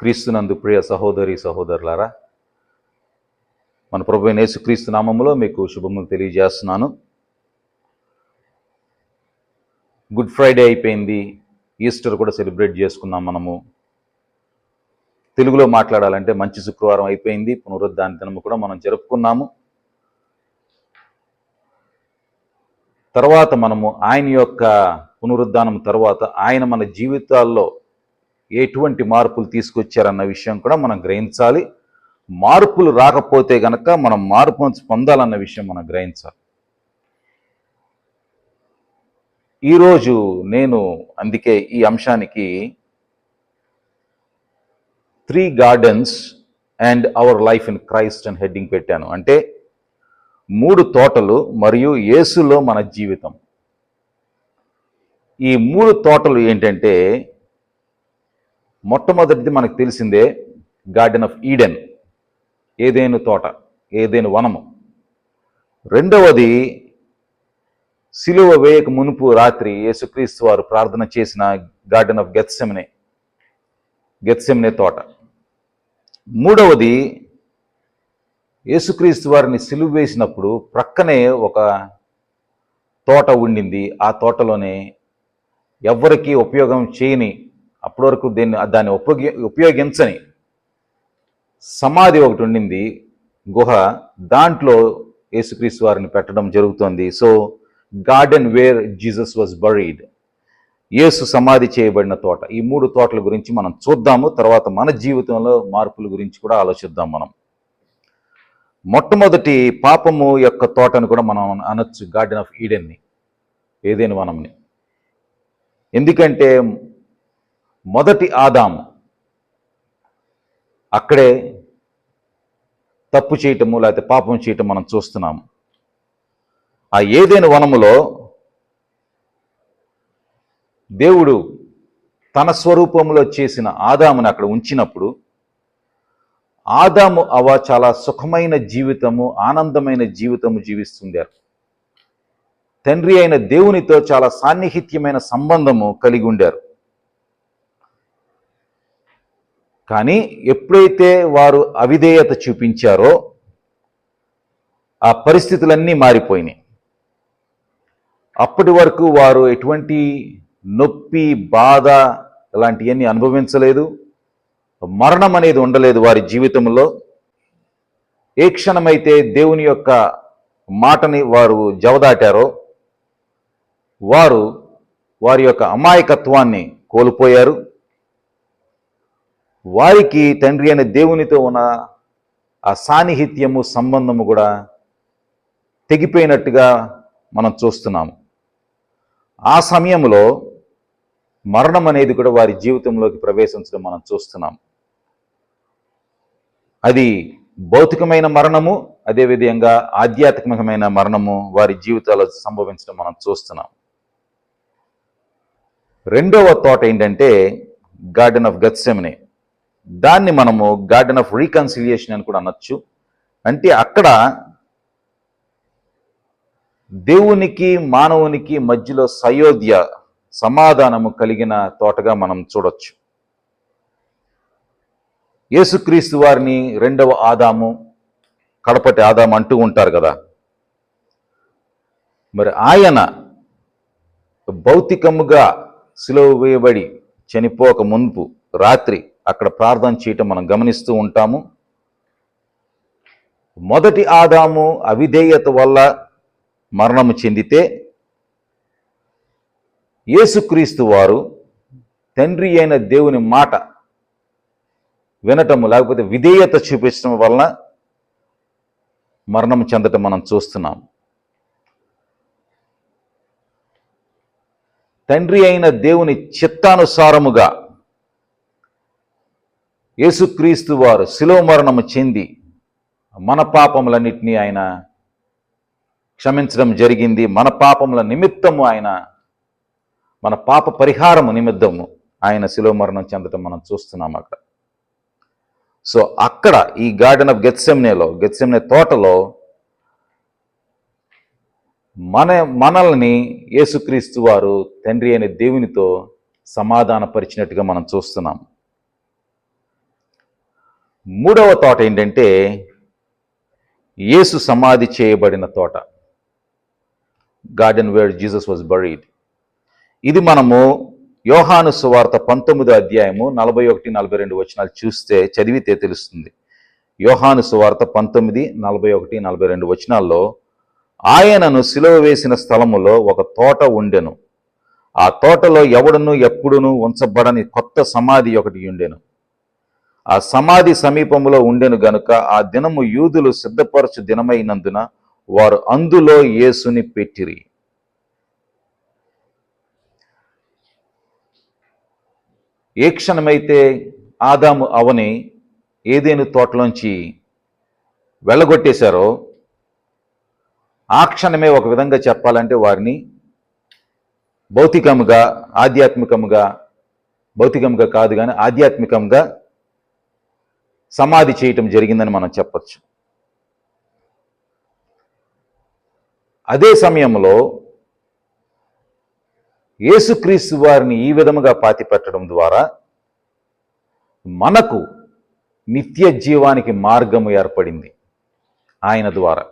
క్రీస్తునందు ప్రియ సహోదరి సహోదరులారా మన ప్రభు అయిన యేసుక్రీస్తు నామంలో మీకు శుభములు తెలియజేస్తున్నాను. గుడ్ ఫ్రైడే అయిపోయింది ఈస్టర్ కూడా సెలబ్రేట్ చేసుకున్నాం మనము. తెలుగులో మాట్లాడాలంటే మంచి శుక్రవారం అయిపోయింది పునరుద్ధాన దినము కూడా మనం జరుపుకున్నాము. తర్వాత మనము ఆయన యొక్క పునరుద్ధానం తర్వాత ఆయన మన జీవితాల్లో ఎటువంటి మార్పులు తీసుకొచ్చారన్న విషయం కూడా మనం గ్రహించాలి. మార్పులు రాకపోతే గనక మనం మార్పును పొందాలన్న విషయం మనం గ్రహించాలి. ఈరోజు నేను అందుకే ఈ అంశానికి three gardens and our life in Christ అని హెడ్డింగ్ పెట్టాను. అంటే మూడు తోటలు మరియు యేసులో మన జీవితం. ఈ మూడు తోటలు ఏంటంటే మొట్టమొదటిది మనకు తెలిసిందే గార్డెన్ ఆఫ్ ఈడెన్ ఏదేను తోట ఏదేను వనము. రెండవది సిలువ వేయక మునుపు రాత్రి యేసుక్రీస్తు వారు ప్రార్థన చేసిన గార్డెన్ ఆఫ్ గెత్సెమ్నే గెత్సెమ్నే తోట. మూడవది యేసుక్రీస్తు వారిని సిలువ వేసినప్పుడు ప్రక్కనే ఒక తోట ఉండింది. ఆ తోటలోనే ఎవ్వరికీ ఉపయోగం చేయని అప్పటి వరకు దీన్ని దాన్ని ఉపయోగి ఉపయోగించని సమాధి ఒకటి ఉండింది. గుహ దాంట్లో యేసుక్రీస్తు వారిని పెట్టడం జరుగుతోంది. So garden where Jesus was buried. Yesu సమాధి చేయబడిన తోట. ఈ మూడు తోటల గురించి మనం చూద్దాము. తర్వాత మన జీవితంలో మార్పుల గురించి కూడా ఆలోచిద్దాం మనం. మొట్టమొదటి పాపము యొక్క తోటను కూడా మనం అనొచ్చు. గార్డెన్ ఆఫ్ ఈడెన్ని. ఏదైనా వనంని. ఎందుకంటే మొదటి ఆదాము. అక్కడే తప్పు చేయటము లేకపోతే పాపం చేయటం మనం చూస్తున్నాము. ఆ ఏదైనా వనములో దేవుడు తన స్వరూపంలో చేసిన ఆదాముని అక్కడ ఉంచినప్పుడు ఆదాము అవ చాలా సుఖమైన జీవితము ఆనందమైన జీవితము జీవిస్తుండారు తండ్రి అయిన దేవునితో చాలా సాన్నిహిత్యమైన సంబంధము కలిగి ఉండారు. కానీ ఎప్పుడైతే వారు అవిధేయత చూపించారో ఆ పరిస్థితులన్నీ మారిపోయినాయి. అప్పటి వరకు వారు ఎటువంటి నొప్పి బాధ ఇలాంటివన్నీ అనుభవించలేదు. మరణం అనేది ఉండలేదు వారి జీవితంలో. ఏ క్షణమైతే దేవుని యొక్క మాటని వారు జవదాటారో వారు వారి యొక్క అమాయకత్వాన్ని కోల్పోయారు. వారికి తండ్రి అనే దేవునితో ఉన్న ఆ సాన్నిహిత్యము సంబంధము కూడా తెగిపోయినట్టుగా మనం చూస్తున్నాము. ఆ సమయంలో మరణం అనేది కూడా వారి జీవితంలోకి ప్రవేశించడం మనం చూస్తున్నాం అది భౌతికమైన మరణము అదేవిధంగా ఆధ్యాత్మికమైన మరణము వారి జీవితాల్లో సంభవించడం మనం చూస్తున్నాం రెండవ తోట ఏంటంటే గార్డెన్ ఆఫ్ గత్సెమనే. దాన్ని మనము గార్డెన్ ఆఫ్ రీకన్సిలియేషన్ అని కూడా అనొచ్చు. అంటే అక్కడ దేవునికి మానవునికి మధ్యలో సయోధ్య సమాధానము కలిగిన తోటగా మనం చూడొచ్చు. యేసుక్రీస్తు వారిని రెండవ ఆదాము కడపటి ఆదాము అంటూ ఉంటారు కదా. మరి ఆయన భౌతికముగా సిలువ వేయబడి చనిపోక మున్పు రాత్రి అక్కడ ప్రార్థన చేయటం మనం గమనిస్తూ ఉంటాము. మొదటి ఆదాము అవిధేయత వల్ల మరణము చెందితే యేసుక్రీస్తు వారు తండ్రి అయిన దేవుని మాట వినటము లేకపోతే విధేయత చూపించడం వలన మరణం చెందటం మనం చూస్తున్నాం. తండ్రి అయిన దేవుని చిత్తానుసారముగా యేసుక్రీస్తు వారు శిలో మరణము చెంది మన పాపములన్నిటినీ ఆయన క్షమించడం జరిగింది. మన పాపముల నిమిత్తము ఆయన మన పాప పరిహారము నిమిత్తము ఆయన శిలో మరణం చెందటం మనం చూస్తున్నాం అక్కడ. సో అక్కడ ఈ గార్డెన్ ఆఫ్ గెత్సెమ్నేలో గెత్సెమ్నే తోటలో మన మనల్ని యేసుక్రీస్తు వారు తండ్రి అనే దేవునితో సమాధానపరిచినట్టుగా మనం చూస్తున్నాము మూడవ తోట ఏంటంటే యేసు సమాధి చేయబడిన తోట. Garden where Jesus was buried. ఇది మనము యోహాను సువార్త పంతొమ్మిదో అధ్యాయము నలభై ఒకటి నలభై రెండు వచనాలు చూస్తే చదివితే తెలుస్తుంది. యోహాను సువార్త పంతొమ్మిది నలభై ఒకటి నలభై రెండు వచనాల్లో ఆయనను సిలువ వేసిన స్థలములో ఒక తోట ఉండెను. ఆ తోటలో ఎవడను ఎప్పుడును ఉంచబడని కొత్త సమాధి ఒకటి ఉండెను. ఆ సమాధి సమీపంలో ఉండెను గనుక ఆ దినము యూదులు సిద్ధపరచు దినమైనందున వారు అందులో యేసుని పెట్టిరి. ఏ క్షణమైతే ఆదాము అవని ఏదేను తోటలోంచి వెళ్ళగొట్టేశారో ఆ క్షణమే ఒక విధంగా చెప్పాలంటే వారిని భౌతికముగా ఆధ్యాత్మికముగా భౌతికముగా కాదు కానీ ఆధ్యాత్మికంగా సమాధి చేయటం జరిగిందని మనం చెప్పచ్చు. అదే సమయంలో యేసుక్రీస్తు వారిని ఈ విధముగా పాతిపెట్టడం ద్వారా మనకు నిత్య జీవానికి మార్గము ఏర్పడింది ఆయన ద్వారా.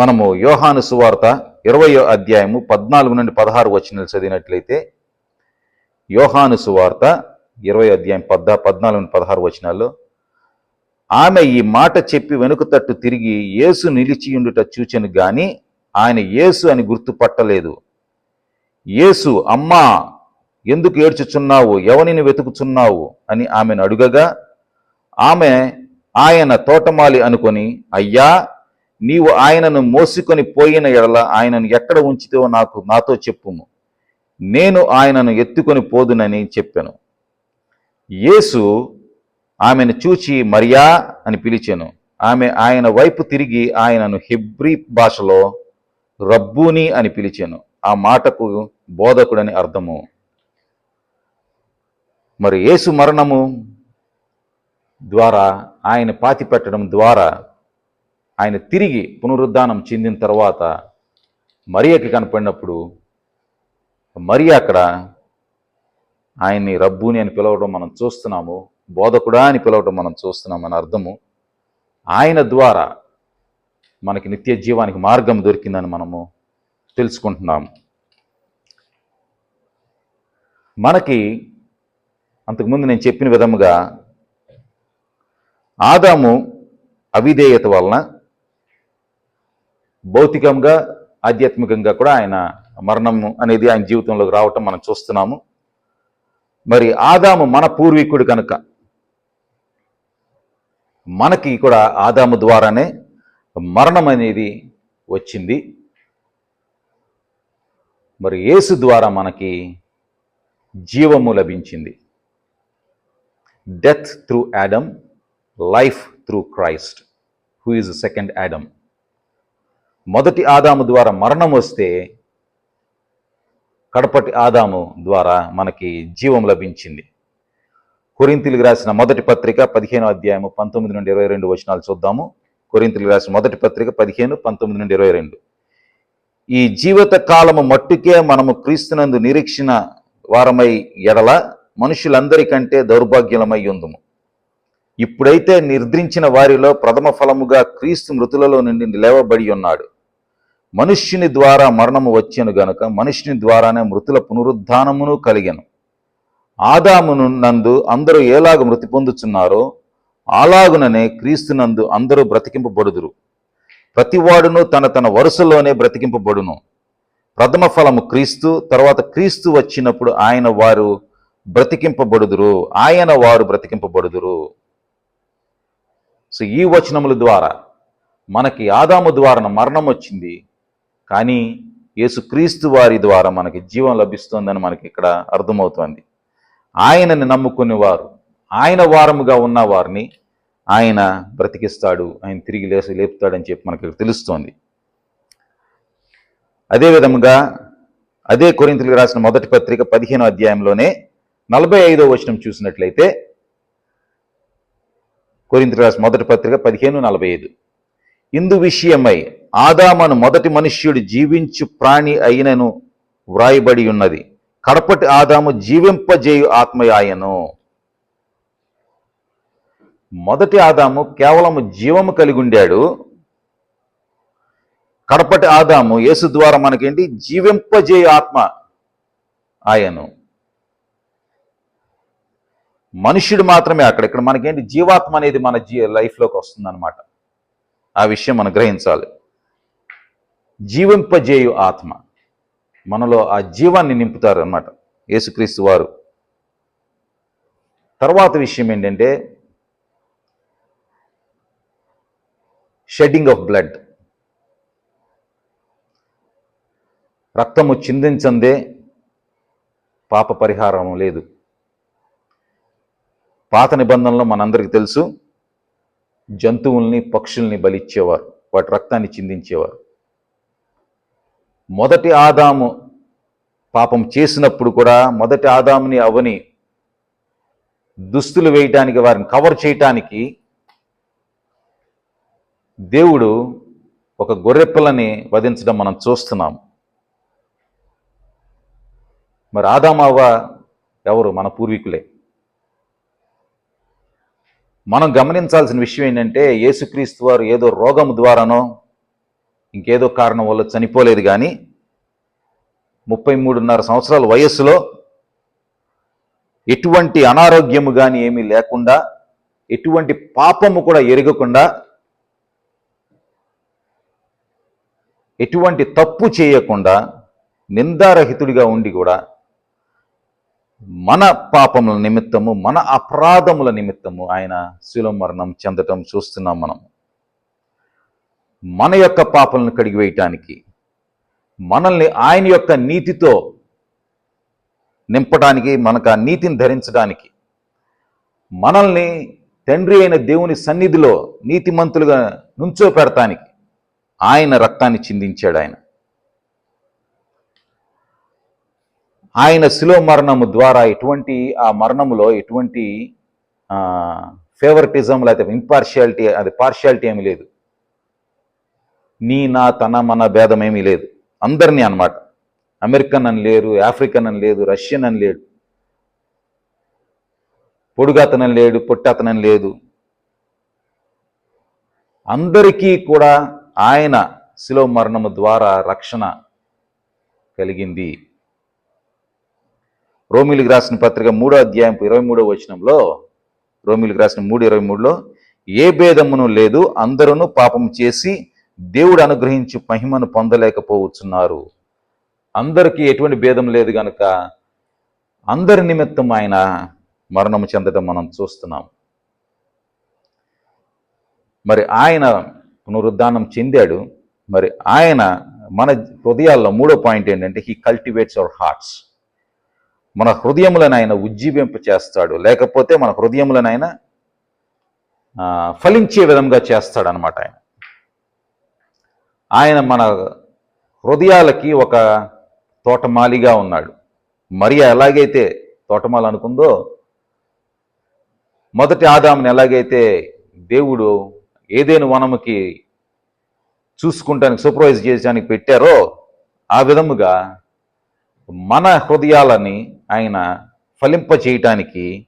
మనము యోహాను సువార్త ఇరవయో అధ్యాయము పద్నాలుగు నుండి పదహారు వచ్చినట్లు చదివినట్లయితే యోహాను సువార్త ఇరవై అధ్యాయం పద్దా పద్నాలుగు పదహారు వచనాల్లో ఆమె ఈ మాట చెప్పి వెనుక తట్టు తిరిగి యేసు నిలిచియుండుట చూచెను గాని ఆయన యేసు అని గుర్తుపట్టలేదు. యేసు అమ్మా ఎందుకు ఏడ్చుచున్నావు? ఎవనిని వెతుకుచున్నావు? అని ఆమెను అడుగగా ఆమె ఆయన తోటమాలి అనుకొని అయ్యా నీవు ఆయనను మోసుకొని పోయిన ఎడల ఆయనను ఎక్కడ ఉంచితో నాకు నాతో చెప్పుము. నేను ఆయనను ఎత్తుకొని పోదునని చెప్పాను. యేసు ఆమెను చూచి మరియా అని పిలిచాను. ఆమె ఆయన వైపు తిరిగి ఆయనను హిబ్రీ భాషలో రబ్బూని అని పిలిచాను. ఆ మాటకు బోధకుడని అర్థము. మరి యేసు మరణము ద్వారా ఆయన పాతి పెట్టడం ద్వారా ఆయన తిరిగి పునరుద్ధానం చెందిన తర్వాత మరియకి కనపడినప్పుడు మరి అక్కడ ఆయన్ని రబ్బుని అని పిలవడం మనం చూస్తున్నాము బోధకుడా అని పిలవడం మనం చూస్తున్నాం అని అర్థము. ఆయన ద్వారా మనకి నిత్య జీవానికి మార్గం దొరికిందని మనము తెలుసుకుంటున్నాము. మనకి అంతకుముందు నేను చెప్పిన విధముగా ఆదాము అవిధేయత వలన భౌతికంగా ఆధ్యాత్మికంగా కూడా ఆయన మరణం అనేది ఆయన జీవితంలోకి రావటం మనం చూస్తున్నాము. మరి ఆదాము మన పూర్వీకుడు కనుక మనకి కూడా ఆదాము ద్వారానే మరణం అనేది వచ్చింది. మరి యేసు ద్వారా మనకి జీవము లభించింది. Death through Adam life through Christ who is second Adam మొదటి ఆదాము ద్వారా మరణం వస్తే కడపటి ఆదాము ద్వారా మనకి జీవం లభించింది. కొరింతలకు రాసిన మొదటి పత్రిక పదిహేను అధ్యాయము పంతొమ్మిది నుండి ఇరవై రెండు వచనాలు చూద్దాము. కొరింతలకు రాసిన మొదటి పత్రిక పదిహేను పంతొమ్మిది నుండి ఇరవై రెండు. ఈ జీవిత కాలము మట్టుకే మనము క్రీస్తునందు నిరీక్షణ వారమై ఎడల మనుషులందరికంటే దౌర్భాగ్యులమై ఉందుము ఇప్పుడైతే నిర్ద్రించిన వారిలో ప్రథమ ఫలముగా క్రీస్తు మృతులలో నుండి లేవబడి ఉన్నాడు. మనుష్యుని ద్వారా మరణము వచ్చెను గనుక మనుష్యుని ద్వారానే మృతుల పునరుద్ధానమును కలిగెను. ఆదామును నందు అందరూ ఏలాగ మృతి పొందుచున్నారో అలాగుననే క్రీస్తునందు అందరూ బ్రతికింపబడుదురు. ప్రతివాడును తన తన వరుసలోనే బ్రతికింపబడును. ప్రథమ ఫలము క్రీస్తు తర్వాత క్రీస్తు వచ్చినప్పుడు ఆయన వారు బ్రతికింపబడుదురు. ఆయన వారు బ్రతికింపబడుదురు. సో ఈ వచనముల ద్వారా మనకి ఆదాము ద్వారా మరణం వచ్చింది కానీ యేసుక్రీస్తు వారి ద్వారా మనకి జీవం లభిస్తోందని మనకి ఇక్కడ అర్థమవుతోంది. ఆయనని నమ్ముకునే వారు ఆయన వారముగా ఉన్న వారిని ఆయన బ్రతికిస్తాడు ఆయన తిరిగి లేసి లేపుతాడని చెప్పి మనకి ఇక్కడ తెలుస్తోంది. అదేవిధముగా అదే కొరింతలకు రాసిన మొదటి పత్రిక పదిహేనో అధ్యాయంలోనే నలభై ఐదో వచనం చూసినట్లయితే కొరింతలు రాసిన మొదటి పత్రిక పదిహేను నలభై ఐదు. ఇందు విషయమై ఆదామను మొదటి మనుష్యుడు జీవించు ప్రాణి అయినను వ్రాయబడి ఉన్నది. కడపటి ఆదాము జీవింపజేయు ఆత్మయాయను మొదటి ఆదాము కేవలము జీవము కలిగి ఉండాడు. కడపటి ఆదాము యేసు ద్వారా మనకేంటి? జీవింపజేయు ఆత్మ ఆయను మనుష్యుడు మాత్రమే అక్కడ. ఇక్కడ మనకేంటి? జీవాత్మ అనేది మన జీ లైఫ్లోకి వస్తుందన్నమాట. ఆ విషయం మనం గ్రహించాలి. జీవింపజేయు ఆత్మ. మనలో ఆ జీవాన్ని నింపుతారు అన్నమాట యేసుక్రీస్తు వారు. తర్వాత విషయం ఏంటంటే షెడ్డింగ్ ఆఫ్ బ్లడ్. రక్తము చిందించందే పాప పరిహారం లేదు. పాత నిబంధనలో మనందరికీ తెలుసు జంతువుల్ని పక్షుల్ని బలిచ్చేవారు వాటి రక్తాన్ని చిందించేవారు. మొదటి ఆదాము పాపం చేసినప్పుడు కూడా మొదటి ఆదాముని అవని దుస్తులు వేయటానికి వారిని కవర్ చేయటానికి దేవుడు ఒక గొర్రెపిల్లని వధించడం మనం చూస్తున్నాం. మరి ఆదామవ్వ ఎవరు? మన పూర్వీకులే. మనం గమనించాల్సిన విషయం ఏంటంటే యేసుక్రీస్తు వారు ఏదో రోగం ద్వారానో ఇంకేదో కారణం వల్ల చనిపోలేదు కానీ ముప్పై మూడున్నర సంవత్సరాల వయస్సులో ఎటువంటి అనారోగ్యము కానీ ఏమీ లేకుండా ఎటువంటి పాపము కూడా ఎరగకుండా ఎటువంటి తప్పు చేయకుండా నిందారహితుడిగా ఉండి కూడా మన పాపముల నిమిత్తము మన అపరాధముల నిమిత్తము ఆయన శిలో మరణం చెందటం చూస్తున్నాం మనం. మన యొక్క పాపలను కడిగి వేయటానికి మనల్ని ఆయన యొక్క నీతితో నింపడానికి మనకు ఆ నీతిని ధరించడానికి మనల్ని తండ్రి అయిన దేవుని సన్నిధిలో నీతిమంతులుగా నుంచో పెడతానికి ఆయన రక్తాన్ని చిందించాడు ఆయన. ఆయన శిలో మరణము ద్వారా ఎటువంటి ఆ మరణములో ఎటువంటి ఫేవరటిజం లేకపోతే ఇంపార్షియాలిటీ అది పార్షియాలిటీ ఏమీ లేదు. నీ నా తన మన భేదమేమీ లేదు. అందరినీ అన్నమాట. అమెరికన్ అని లేరు ఆఫ్రికన్ అని లేదు రష్యన్ అని లేడు. పొడుగతనని లేడు పొట్టతనని లేదు. అందరికీ కూడా ఆయన శిలో మరణము ద్వారా రక్షణ కలిగింది. రోమిలికి రాసిన పత్రిక మూడో అధ్యాయం ఇరవై మూడో వచనంలో రోమిలికి రాసిన మూడు ఇరవై మూడులో ఏ భేదమును లేదు అందరూ పాపం చేసి దేవుడు అనుగ్రహించి మహిమను పొందలేకపోవచ్చున్నారు. అందరికీ ఎటువంటి భేదం లేదు గనుక అందరి నిమిత్తం ఆయన మరణము చెందడం మనం చూస్తున్నాం. మరి ఆయన పునరుద్ధానం చెందాడు. మరి ఆయన మన హృదయాల్లో మూడో పాయింట్ ఏంటంటే హీ కల్టివేట్స్ అవర్ హార్ట్స్ మన హృదయములను ఆయన ఉజ్జీవింప చేస్తాడు. లేకపోతే మన హృదయములను ఆయన ఆ, ఫలించే విధంగా చేస్తాడనమాట ఆయన. ఆయన మన హృదయాలకి ఒక తోటమాలిగా ఉన్నాడు. మరి ఎలాగైతే తోటమాలి అనుకుందో మొదటి ఆదాముని ఎలాగైతే దేవుడు ఏదేను వనముకి చూసుకుంటానికి సూపర్వైజ్ చేయడానికి పెట్టారో ఆ విధముగా మన హృదయాలని ఆయన ఫలింప చేయటానికి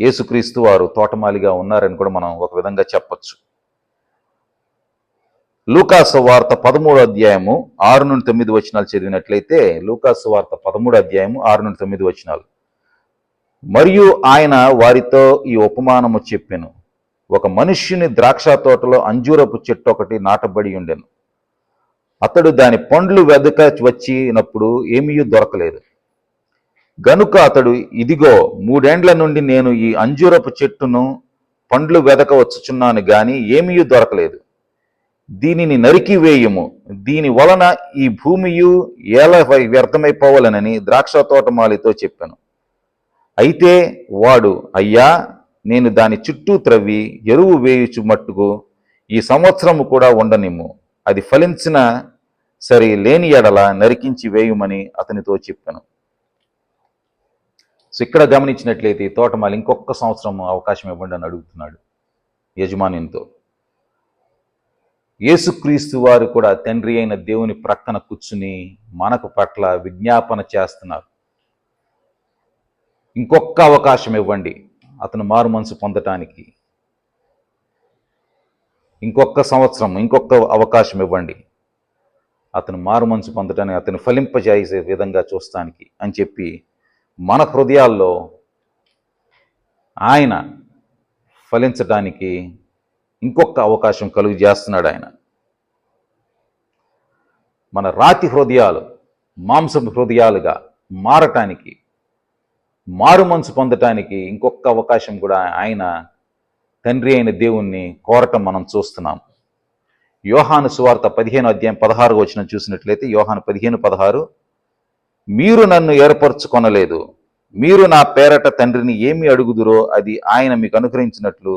యేసుక్రీస్తు వారు తోటమాలిగా ఉన్నారని కూడా మనం ఒక విధంగా చెప్పచ్చు. లూకాసు వార్త పదమూడు అధ్యాయము ఆరు నుండి తొమ్మిది వచనాలు చదివినట్లయితే లూకాసు వార్త పదమూడు అధ్యాయము ఆరు నుండి తొమ్మిది వచనాలు. మరియు ఆయన వారితో ఈ ఉపమానము చెప్పాను. ఒక మనుష్యుని ద్రాక్ష తోటలో అంజూరపు చెట్టు ఒకటి నాటబడి ఉండెను. అతడు దాని పండ్లు వెదక వచ్చినప్పుడు ఏమీ దొరకలేదు. గనుక అతడు ఇదిగో మూడేండ్ల నుండి నేను ఈ అంజూరపు చెట్టును పండ్లు వెదక వచ్చుచున్నాను గాని ఏమీ దొరకలేదు. దీనిని నరికి వేయుము. దీని వలన ఈ భూమియు ఏల వ్యర్థమైపోవాలనని ద్రాక్ష తోటమాలితో చెప్పాను. అయితే వాడు అయ్యా నేను దాని చుట్టూ త్రవ్వి ఎరువు వేయుచు మట్టుకు ఈ సంవత్సరము కూడా ఉండనిమ్ము. అది ఫలించిన సరే లేని ఎడల నరికించి వేయుమని అతనితో చెప్పాను. సో ఇక్కడ గమనించినట్లయితే తోటమాలి ఇంకొక సంవత్సరం అవకాశం ఇవ్వండి అని అడుగుతున్నాడు యజమానితో యేసుక్రీస్తు వారు కూడా తండ్రి అయిన దేవుని ప్రక్కన కూర్చుని మనకు పట్ల విజ్ఞాపన చేస్తున్నారు. ఇంకొక అవకాశం ఇవ్వండి అతను మారు మనసు పొందటానికి. ఇంకొక సంవత్సరం ఇంకొక అవకాశం ఇవ్వండి. అతను మారు మనసు పొందటానికి అతను ఫలింపజేసే విధంగా చూస్తానికి అని చెప్పి మన హృదయాల్లో ఆయన ఫలించడానికి ఇంకొక అవకాశం కలుగు చేస్తున్నాడు ఆయన. మన రాతి హృదయాలు మాంసం హృదయాలుగా మారటానికి మారు మనసు పొందటానికి ఇంకొక అవకాశం కూడా ఆయన తండ్రి అయిన దేవుణ్ణి కోరటం మనం చూస్తున్నాం. యోహాను సువార్త పదిహేను అధ్యాయం పదహారు వచ్చిన చూసినట్లయితే యోహాను పదిహేను పదహారు మీరు నన్ను ఏర్పరచుకొనలేదు. మీరు నా పేరట తండ్రిని ఏమి అడుగుదురో అది ఆయన మీకు అనుగ్రహించినట్లు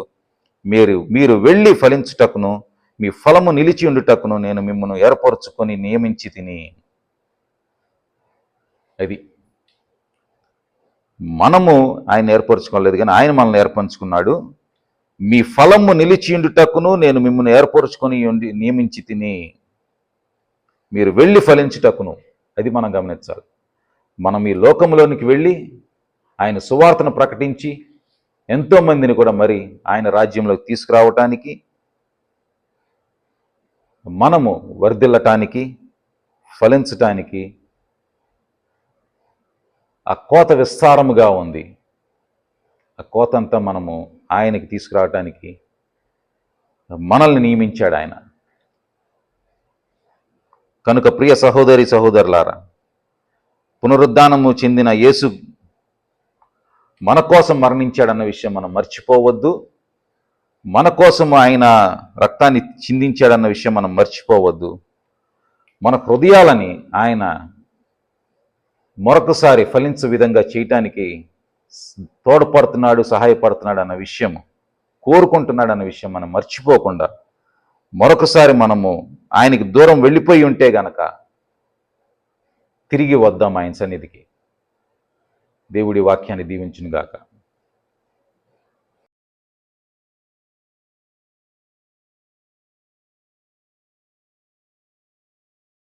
మీరు మీరు వెళ్ళి ఫలించుటకును మీ ఫలము నిలిచి ఉండుటకును నేను మిమ్మల్ని ఏర్పరచుకొని నియమించి తిని. అది మనము ఆయన ఏర్పరచుకోలేదు కానీ ఆయన మనల్ని ఏర్పరచుకున్నాడు. మీ ఫలము నిలిచి ఉండుటకును నేను మిమ్మల్ని ఏర్పరచుకొని ఉండి నియమించి తిని. మీరు వెళ్ళి ఫలించుటకును. అది మనం గమనించాలి. మనం ఈ లోకంలోనికి వెళ్ళి ఆయన సువార్తను ప్రకటించి ఎంతో మందిని కూడా మరి ఆయన రాజ్యంలోకి తీసుకురావటానికి మనము వర్ధిల్లటానికి ఫలించటానికి ఆ కోత విస్తారముగా ఉంది. ఆ కోత అంతా మనము ఆయనకి తీసుకురావటానికి మనల్ని నియమించాడు ఆయన. కనుక ప్రియ సహోదరి సహోదరులారా పునరుద్ధానము చెందిన యేసు మన కోసం మరణించాడన్న విషయం మనం మర్చిపోవద్దు. మన కోసం ఆయన రక్తాన్ని చిందించాడన్న విషయం మనం మర్చిపోవద్దు. మన హృదయాలని ఆయన మరొకసారి ఫలించే విధంగా చేయటానికి తోడ్పడుతున్నాడు సహాయపడుతున్నాడు అన్న విషయం కోరుకుంటున్నాడు అన్న విషయం మనం మర్చిపోకుండా మరొకసారి మనము ఆయనకి దూరం వెళ్ళిపోయి ఉంటే గనక తిరిగి వద్దాం ఆయన సన్నిధికి. దేవుడి వాక్యాన్ని దీవించునుగాక.